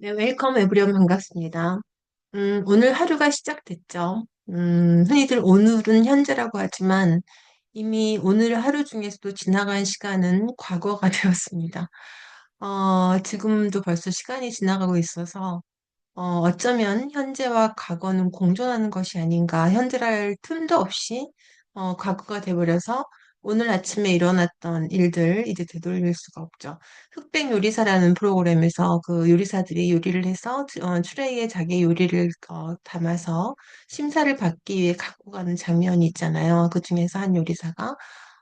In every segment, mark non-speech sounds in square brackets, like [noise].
네, 웰컴 에브리온 반갑습니다. 음, 오늘 하루가 시작됐죠. 음, 흔히들 오늘은 현재라고 하지만 이미 오늘 하루 중에서도 지나간 시간은 과거가 [laughs] 되었습니다. 어, 지금도 벌써 시간이 지나가고 있어서 어, 어쩌면 현재와 과거는 공존하는 것이 아닌가, 현재랄 틈도 없이 어, 과거가 돼버려서 오늘 아침에 일어났던 일들 이제 되돌릴 수가 없죠. 흑백 요리사라는 프로그램에서 그 요리사들이 요리를 해서 어, 트레이에 자기 요리를 어, 담아서 심사를 받기 위해 갖고 가는 장면이 있잖아요. 그 중에서 한 요리사가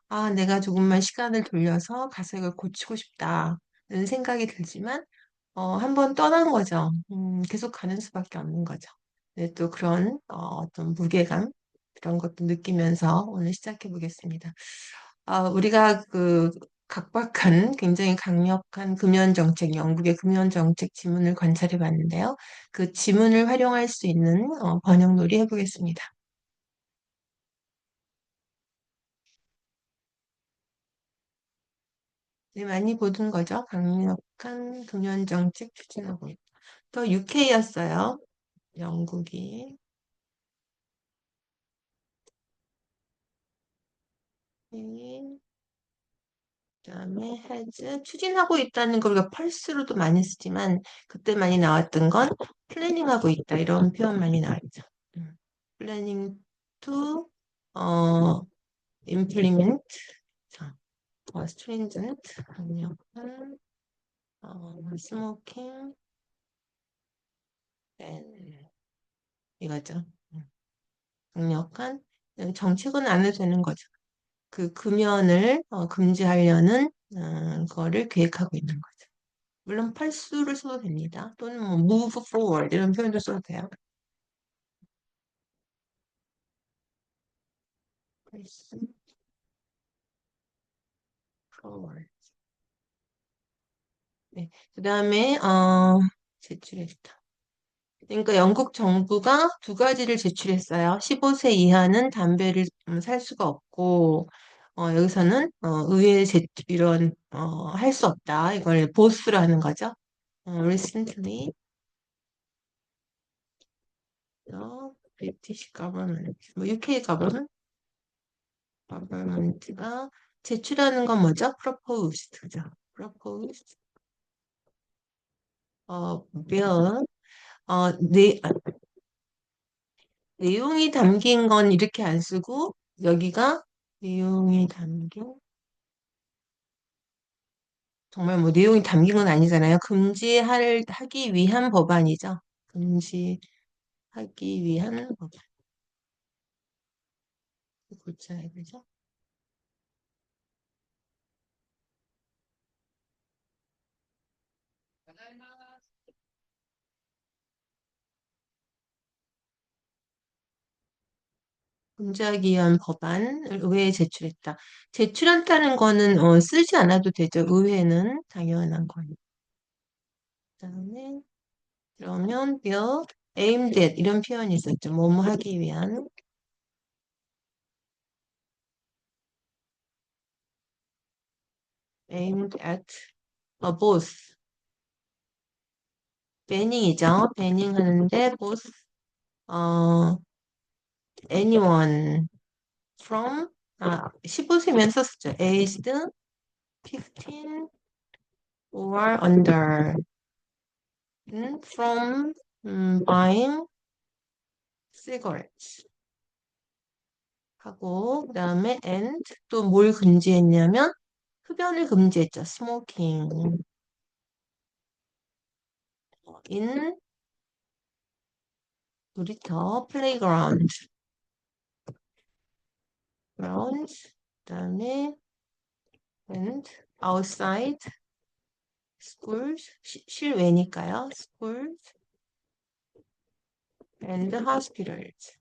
아, 내가 조금만 시간을 돌려서 가서 이걸 고치고 싶다는 생각이 들지만 어, 한번 떠난 거죠. 음, 계속 가는 수밖에 없는 거죠. 네, 또 그런 어, 어떤 무게감 그런 것도 느끼면서 오늘 시작해 보겠습니다. 아, 우리가 그 각박한 굉장히 강력한 금연 정책, 영국의 금연 정책 지문을 관찰해 봤는데요. 그 지문을 활용할 수 있는 어, 번역 놀이 해보겠습니다. 네, 많이 보던 거죠. 강력한 금연 정책 추진하고 있다. 더 UK였어요. 영국이. 네. 그다음에 has 추진하고 있다는 걸 우리가 펄스로도 많이 쓰지만 그때 많이 나왔던 건 플래닝하고 있다 이런 표현 많이 나왔죠. 음. planning to 어 implement 자, 어, stringent 강력한 어, smoking ban 이거죠. 음. 강력한 정책은 안 해도 되는 거죠. 그 금연을 어, 금지하려는 어, 거를 계획하고 있는 거죠. 물론 팔수를 써도 됩니다. 또는 뭐 move forward 이런 표현도 써도 돼요. 팔수 forward. 네. 그 다음에 어, 제출했다. 그러니까 영국 정부가 두 가지를 제출했어요. 15세 이하는 담배를 음, 살 수가 없고 어, 여기서는 어, 의회 제 이런 어, 할 수 없다. 이걸 하는 거죠. 어, recently the British government, 뭐 UK government, government가 제출하는 건 뭐죠? proposed, 그죠? proposed, 어, bill, 어, 내, 아, 내용이 담긴 건 이렇게 안 쓰고 여기가 내용이 담긴 정말 뭐 내용이 담긴 건 아니잖아요. 금지할 하기 위한 법안이죠. 금지하기 위한 법안. 고쳐야 되죠. 금지하기 위한 법안을 의회에 제출했다. 제출한다는 거는 어, 쓰지 않아도 되죠. 의회는 당연한 거예요. 그다음에 그러면 bill aimed at 이런 표현이 있었죠. 뭐뭐 하기 위한 aimed at 어, both banning이죠. banning 하는데 both 어, anyone from 아, 15세면 썼었죠. aged 15 or under 음, from 음, buying cigarettes 하고 그 다음에 and 또 뭘 금지했냐면 흡연을 금지했죠. smoking in 놀이터 playground ground 그다음에 and outside schools 시- 실외니까요. schools and hospitals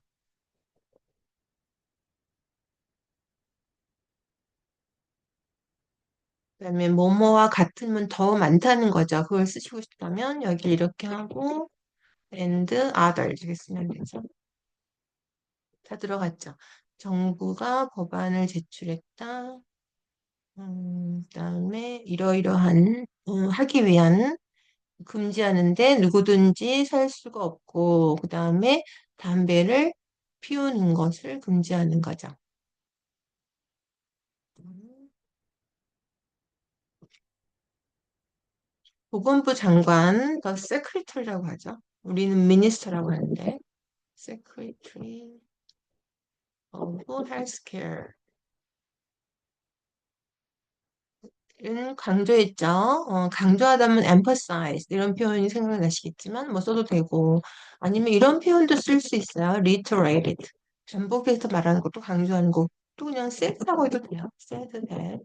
그다음에 뭐뭐와 같으면 더 많다는 거죠. 그걸 쓰시고 싶다면 여기 이렇게 하고 and others 이렇게 쓰면 되죠. 다 들어갔죠. 정부가 법안을 제출했다. 음, 그다음에 이러이러한 음, 하기 위한 금지하는데 누구든지 살 수가 없고, 그 다음에 담배를 피우는 것을 금지하는 거죠. 보건부 장관, 더 세크리터리라고 하죠. 우리는 미니스터라고 하는데, Secretary of Healthcare. 는 강조했죠. 어, 강조하다면 emphasize 이런 표현이 생각나시겠지만 뭐 써도 되고 아니면 이런 표현도 쓸 수 있어요. reiterated 반복해서 말하는 것도 강조하는 것도 그냥 said라고 해도 돼요. said that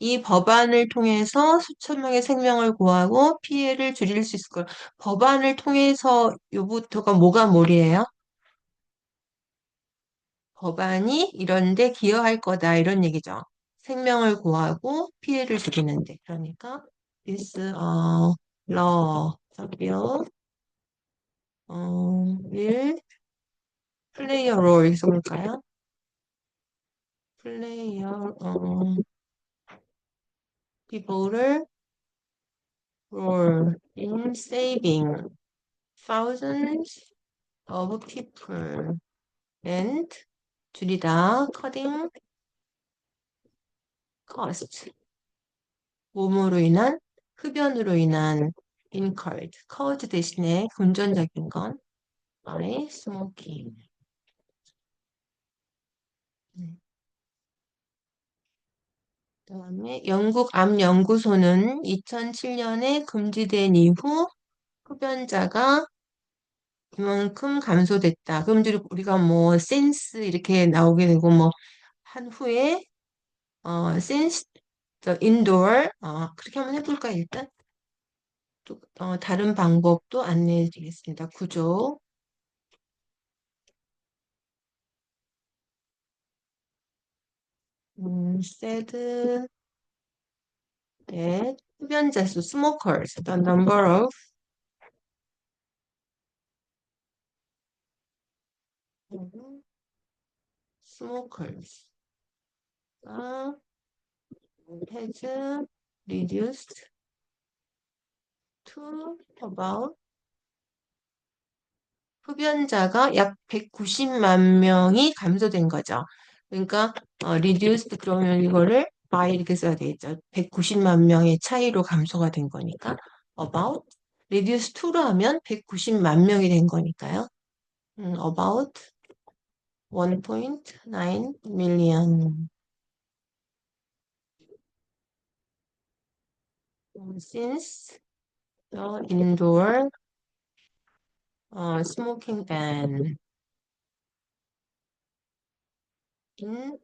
이 법안을 통해서 수천 명의 생명을 구하고 피해를 줄일 수 있을 걸. 법안을 통해서 요부터가 뭐가 뭘이에요? 법안이 이런 데 기여할 거다 이런 얘기죠. 생명을 구하고 피해를 줄이는데 그러니까 this uh, law bill 어, will play a role 써볼까요? play a 어, pivotal role in saving thousands of people and 줄이다. cutting cost 몸으로 인한 흡연으로 인한 incurred caused 대신에 금전적인 건 by smoking. 네. 그다음에 영국 암연구소는 2007년에 금지된 이후 흡연자가 이만큼 감소됐다. 그럼 이제 우리가 뭐 since 이렇게 나오게 되고 뭐 한 후에 어 since the indoor 어 그렇게 한번 해볼까 일단 또 어, 다른 방법도 안내해 드리겠습니다. 구조 음, said that 흡연자 수 smokers the number of smokers uh, has reduced to about 흡연자가 약 190만 명이 감소된 거죠. 그러니까 어, reduced 그러면 이거를 by 이렇게 써야 되겠죠. 190만 명의 차이로 감소가 된 거니까 about reduce to로 하면 190만 명이 된 거니까요. 음, about 1.9 million since the indoor 어, smoking ban in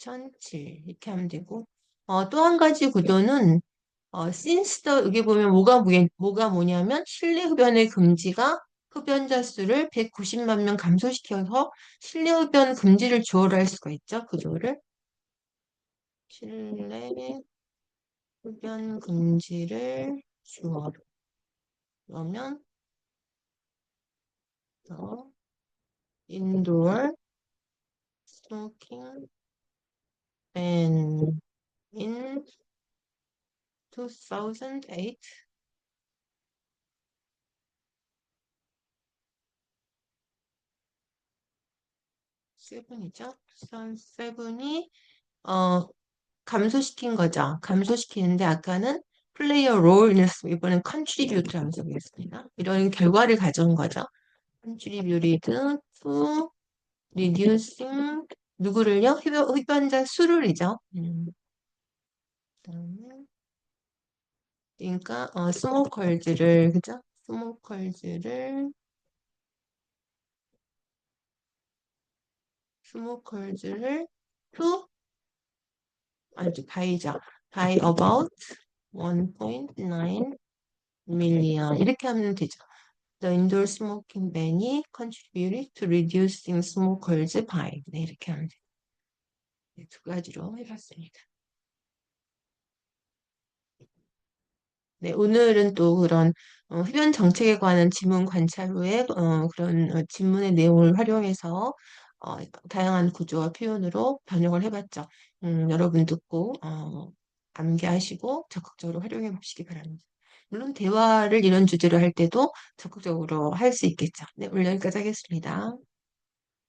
2007 이렇게 하면 되고 어, 또 한 가지 구조는 어, since the 여기 보면 뭐가 뭐, 뭐가 뭐냐면 실내 흡연의 금지가 흡연자 수를 190만 명 감소시켜서 실내 흡연 금지를 주어할 수가 있죠. 구조를 실내 흡연 금지를 주어 그러면 어, indoor smoking ban in 2008 세븐이죠. 세븐이 어 감소시킨 거죠. 감소시키는데 아까는 플레이어 롤 이번엔 컨트리뷰트 하면서 보겠습니다. 이런 결과를 가져온 거죠. contributed to reducing 누구를요? 흡연, 자 수를이죠. 음. 그러니까 어, 스모컬즈를 그죠? 스모컬즈를 스모컬즈를 to 아주 바이죠. by about 1.9 million 이렇게 하면 되죠. The indoor smoking ban이 contributed to reducing smokers by 네, 이렇게 하면 돼요. 네, 두 가지로 해봤습니다. 네, 오늘은 또 그런 어, 흡연 정책에 관한 지문 관찰 후에 어, 그런 어, 지문의 내용을 활용해서 어, 다양한 구조와 표현으로 번역을 해봤죠. 음, 여러분 듣고 어, 암기하시고 적극적으로 활용해 보시기 바랍니다. 물론 대화를 이런 주제로 할 때도 적극적으로 할 수 있겠죠. 네, 오늘 여기까지 하겠습니다.